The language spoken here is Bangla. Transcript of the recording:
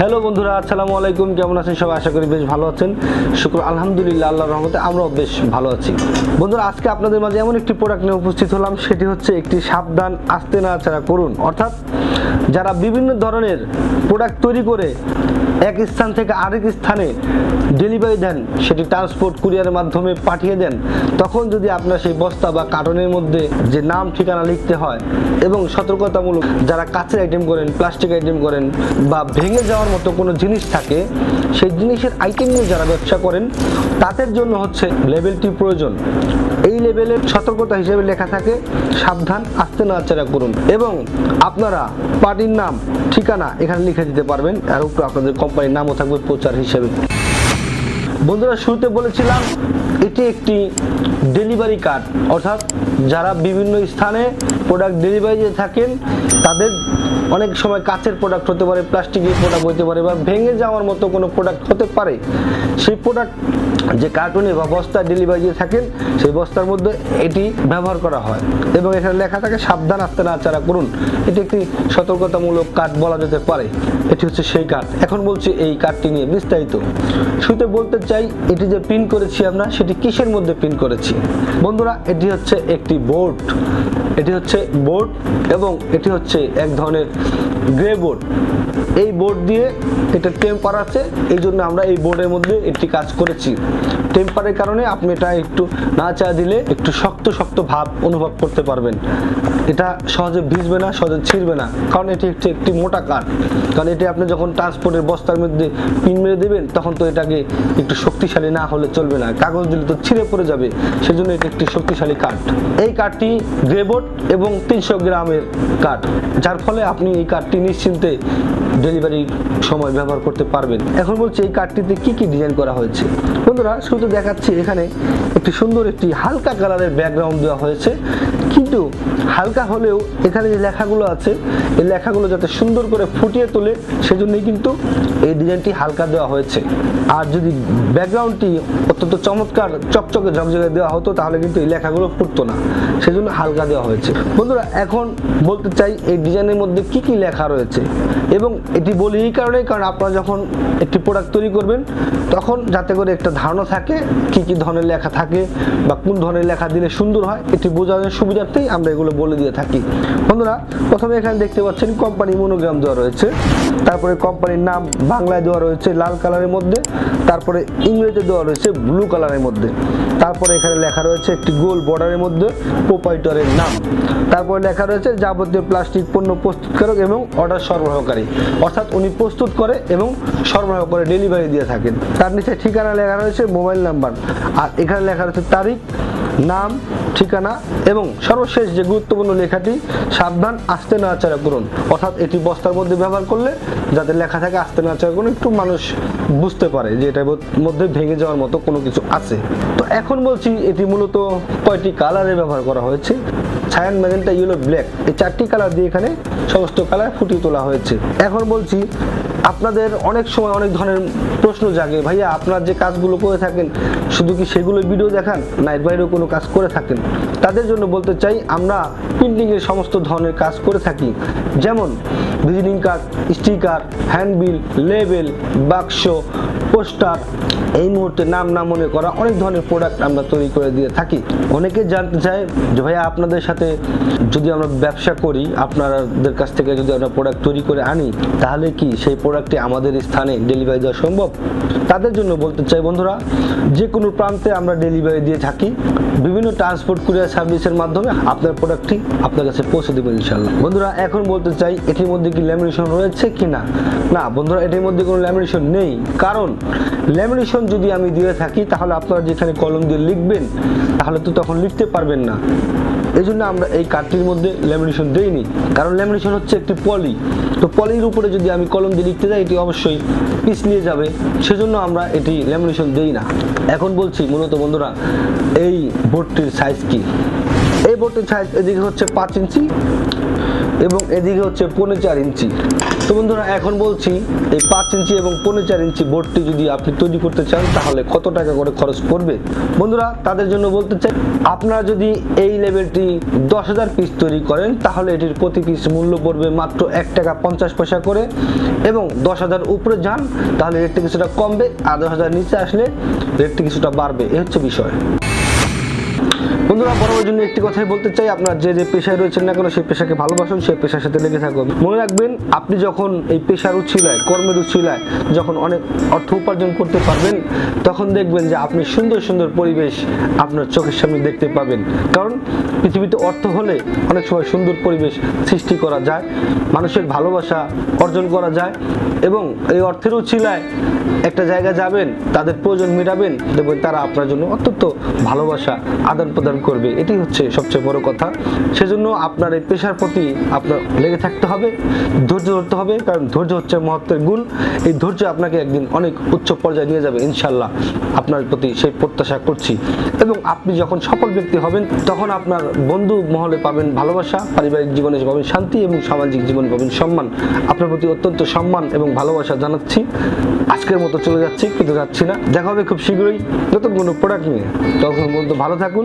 হ্যালো বন্ধুরা, আসসালামু আলাইকুম। কেমন আছেন সবাই? আশা করি বেশ ভালো আছেন। শুক্র, আলহামদুলিল্লাহ আল্লাহ রহমতে আমরাও বেশ ভালো আছি। বন্ধুরা, আজকে আপনাদের মাঝে এমন একটি প্রোডাক্ট নিয়ে উপস্থিত হলাম। সেটি হচ্ছে একটি সাবধান, আসতে আস্তে নাড়াচাড়া করুন। অর্থাৎ যারা বিভিন্ন ধরনের প্রোডাক্ট তৈরি করে এক স্থান থেকে আরেক স্থানে ডেলিভারি দেন, সেটি ট্রান্সপোর্ট কুরিয়ারের মাধ্যমে পাঠিয়ে দেন। তখন যদি আপনার সেই বস্তা বা কার্টনের মধ্যে যে নাম, ঠিকানা লিখতে হয় এবং সতর্কতামূলক যারা কাছের আইটেম করেন প্লাস্টিক আইটেম করেন বা ভেঙে যাওয়ার মতো কোনো জিনিস থাকে, সেই জিনিসের আইটেম নিয়ে যারা ব্যবসা করেন, তাদের জন্য হচ্ছে লেভেলটি প্রয়োজন। এই লেভেলের সতর্কতা হিসেবে লেখা থাকে, সাবধান, আস্তে নাড়াচাড়া করুন এবং আপনারা পার্টির নাম, ঠিকানা এখানে লিখে দিতে পারবেন। আর উপরে আপনাদের কোম্পানির নামও থাকবে প্রচার হিসেবে। বন্ধুরা, শুরুতে বলেছিলাম, এটি একটি ডেলিভারি কার্ড অর্থাৎ যারা বিভিন্ন স্থানে প্রোডাক্ট ডেলিভারি দিয়ে থাকেন, তাদের অনেক সময় কাচের প্রোডাক্ট হতে পারে প্লাস্টিকের প্রোডাক্ট হতে পারে বা ভেঙে যাওয়ার মতো কোনো প্রোডাক্ট হতে পারে। সেই প্রোডাক্ট যে কার্টুনে বা বস্তায় ডেলিভারি দিয়ে থাকেন, সেই বস্তার মধ্যে এটি ব্যবহার করা হয়। এবং এখানে লেখা থাকে, সাবধান আস্তে নাচারা করুন। এটি একটি সতর্কতামূলক কার্ড বলা যেতে পারে। এটি হচ্ছে সেই কার্ড এখন বলছি এই কার্ডটি নিয়ে বিস্তারিত। শুরুতে বলতে চাই, এটি যে প্রিন্ট করেছি আমরা, সেটি কিসের মধ্যে প্রিন্ট করেছি? বন্ধুরা, এটি হচ্ছে একটি বোর্ড এটি হচ্ছে বোর্ড এবং এটি হচ্ছে এক ধরনের গ্রে বোর্ড এই বোর্ড দিয়ে এটা টেম্পার আছে, এই জন্য আমরা এই বোর্ডের মধ্যে একটি কাজ করেছি। টেম্পারের কারণে আপনি এটা একটু নাচা দিলে একটু শক্ত শক্ত ভাব অনুভব করতে পারবেন। এটা সহজে ভিজবে না, সহজে ছিঁড়বে না, কারণ এটি একটি একটি মোটা কাঠ। কারণ এটি আপনি যখন ট্রান্সপোর্টের বস্তার মধ্যে পিন মেরে দেবেন, তখন তো এটাকে একটু শক্তিশালী না হলে চলবে না, কাগজ দিলে তো ছিঁড়ে পড়ে যাবে, সেজন্য এটি একটি শক্তিশালী কাঠ। এই কাঠটি গ্রেবোর্ড এবং তিনশো গ্রামের কাঠ, যার ফলে আপনি এই কাঠটি নিশ্চিন্তে ডেলিভারি সময় ব্যবহার করতে পারবেন। এখন বলছি, এই কার্ডটিতে কি কি ডিজাইন করা হয়েছে? বন্ধুরা, শুধু দেখাচ্ছি, এখানে একটি সুন্দর একটি হালকা কালারের ব্যাকগ্রাউন্ড দেওয়া হয়েছে। কিন্তু হালকা হলেও এখানে যে লেখাগুলো আছে, এই লেখাগুলো যাতে সুন্দর করে ফুটিয়ে তোলে, সেজন্যই কিন্তু এই ডিজাইনটি হালকা দেওয়া হয়েছে। আর যদি ব্যাকগ্রাউন্ডটি অত্যন্ত চমৎকার, চকচকে, ঝকঝকে দেওয়া হতো, তাহলে কিন্তু এই লেখাগুলো ফুটতো না। সেজন্য হালকা দেওয়া হয়েছে। বন্ধুরা, এখন বলতে চাই, এই ডিজাইনের মধ্যে কি কি লেখা রয়েছে? এবং এটি বলি এই কারণে কারণ আপনারা যখন একটি প্রোডাক্ট তৈরি করবেন, তখন যাতে করে একটা ধারণা থাকে, কি কি ধরনের লেখা থাকে বা কোন ধরনের লেখা দিলে সুন্দর হয়, এটি বোঝানোর সুবিধার্থেই আমরা এগুলো বলে দিয়ে থাকি। বন্ধুরা, প্রথমে এখানে দেখতে পাচ্ছেন কোম্পানি মনোগ্রাম দেওয়া রয়েছে। তারপরে কোম্পানির নাম বাংলায় দেওয়া রয়েছে, লাল কালারের মধ্যে। তারপরে ইংরেজিতে দেওয়া রয়েছে ব্লু কালারের মধ্যে। তারপরে এখানে লেখা রয়েছে একটি গোল বর্ডারের মধ্যে প্রোপাইটরের নাম। তারপরে লেখা রয়েছে যাবতীয় প্লাস্টিক পণ্য প্রস্তুতকারক এবং অর্ডার সরবরাহকারী। অর্থাৎ উনি প্রস্তুত করে এবং সরবরাহ করে ডেলিভারি দিয়ে থাকেন। তার নিচে ঠিকানা লেখা রয়েছে মোবাইল নাম্বার আর এখানে লেখা রয়েছে তারিখ, নাম, ঠিকানা এবং সর্বশেষ যে গুরুত্বপূর্ণ লেখাটি, সাবধান, আসতে না নাড়াচাড়া করুন। অর্থাৎ এটি বস্তার মধ্যে ব্যবহার করলে যাতে লেখা থাকে আসতে না নাড়াচাড়া করুন, একটু মানুষ বুঝতে পারে যে মধ্যে ভেঙে যাওয়ার মতো কোনো কিছু আছে। তো এখন বলছি এটি মূলত কয়টি কালারে ব্যবহার করা হয়েছে? Cyan magenta yellow black. এই চারটি কালার দিয়ে এখানে সমস্ত কালার ফুটিয়ে তোলা হয়েছে। এখন বলছি, আপনাদের অনেক সময় অনেক ধরনের প্রশ্ন জাগে, ভাইয়া, আপনার যে কাজগুলো করে থাকেন, শুধু কি সেগুলো ভিডিও দেখান? না, এর বাইরেও কোনো কাজ করে থাকেন? তাদের জন্য বলতে চাই, আমরা প্রিন্টিংয়ের সমস্ত ধরনের কাজ করে থাকি। যেমন visiting card sticker handbill label বাক্স, পোস্টার, এই মুহূর্তে নাম না মনে করা অনেক ধরনের প্রোডাক্ট আমরা তৈরি করে দিয়ে থাকি। অনেকে জানতে চায় যে, ভাইয়া, আপনাদের সাথে যদি আমরা ব্যবসা করি, আপনাদের কাছ থেকে যদি আমরা প্রোডাক্ট তৈরি করে আনি, তাহলে কি সেই প্রোডাক্টটি আমাদের স্থানে ডেলিভারি দেওয়া সম্ভব? তাদের জন্য বলতে চাই বন্ধুরা যে কোনো প্রান্তে আমরা ডেলিভারি দিয়ে থাকি, বিভিন্ন ট্রান্সপোর্ট কুরিয়ার সার্ভিসের মাধ্যমে আপনার প্রোডাক্টটি আপনার কাছে পৌঁছে দেবো ইনশাল্লাহ বন্ধুরা, এখন বলতে চাই, এটির মধ্যে কি ল্যামিনেশন রয়েছে কি না? না, বন্ধুরা, এটির মধ্যে কোনো ল্যামিনেশন নেই। কারণ ল্যামিনেশন যদি আমি দিয়ে থাকি, তাহলে আপনারা যেখানে কলম দিয়ে লিখবেন, তাহলে তো তখন লিখতে পারবেন না। এই জন্য আমরা এই কাঠটির মধ্যে ল্যামিনেশন দেইনি। কারণ ল্যামিনেশন হচ্ছে একটি পলি তো পলির উপরে যদি আমি কলম দিয়ে লিখতে যাই, এটি অবশ্যই পিছলিয়ে যাবে। সেজন্য আমরা এটি ল্যামিনেশন দেই না। এখন বলছি, মূলত বন্ধুরা, এই বোর্ডটির সাইজ কি? এই বোর্ডটির সাইজ এদিকে হচ্ছে পাঁচ ইঞ্চি এবং এদিকে হচ্ছে পৌনে চার ইঞ্চি। তো বন্ধুরা, এখন বলছি এই পাঁচ ইঞ্চি এবং পনেরো চার ইঞ্চি বোর্ডটি যদি আপনি তৈরি করতে চান, তাহলে কত টাকা করে খরচ পড়বে? বন্ধুরা, তাদের জন্য বলতে চাই, আপনারা যদি এই লেভেলটি দশ হাজার পিস তৈরি করেন, তাহলে এটির প্রতি পিস মূল্য পড়বে মাত্র এক টাকা পঞ্চাশ পয়সা করে এবং দশ হাজার উপরে যান, তাহলে রেটটি কিছুটা কমবে, আর দশ হাজার নিচে আসলে রেটটি কিছুটা বাড়বে। এ হচ্ছে বিষয়। বন্ধুরা বরাবর জন্য একটি কথাই বলতে চাই। আপনার যে যে পেশায় রয়েছেন না কেন, সেই পেশাকে ভালোবাসুন, সেই পেশার সাথে লেগে থাকুন। মনে রাখবেন, আপনি যখন এই পেশার উচ্ছিলায়, কর্মের উচ্ছিলায় যখন অনেক অর্থ উপার্জন করতে পারবেন, তখন দেখবেন যে আপনি সুন্দর সুন্দর পরিবেশ আপনার চোখের সামনে দেখতে পাবেন। কারণ পৃথিবীতে অর্থ হলে অনেক সময় সুন্দর পরিবেশ সৃষ্টি করা যায়, মানুষের ভালোবাসা অর্জন করা যায় এবং এই অর্থের উচ্ছিলায় একটা জায়গা যাবেন, তাদের প্রয়োজন মেটাবেন দেখবেন তারা আপনার জন্য অত্যন্ত ভালোবাসা আদান প্রদান করবে এটি হচ্ছে সবচেয়ে বড় কথা। সেজন্য আপনার এই পেশার প্রতি আপনার লেগে থাকতে হবে, ধৈর্য ধরতে হবে, কারণ ধৈর্য হচ্ছে মহত্বের গুণ। এই ধৈর্য আপনাকে একদিন অনেক উচ্চ পর্যায়ে নিয়ে যাবে ইনশাল্লাহ আপনার প্রতি সেই প্রত্যাশা করছি। এবং আপনি যখন সফল ব্যক্তি হবেন, তখন আপনার বন্ধু মহলে পাবেন ভালোবাসা, পারিবারিক জীবনে পাবেন শান্তি এবং সামাজিক জীবনে পাবেন সম্মান। আপনার প্রতি অত্যন্ত সম্মান এবং ভালোবাসা জানাচ্ছি। আজকের মতো চলে যাচ্ছি, কিন্তু যাচ্ছি না। দেখা হবে খুব শীঘ্রই নতুন কোনো প্রোডাক্ট নিয়ে। তখন পর্যন্ত ভালো থাকুন।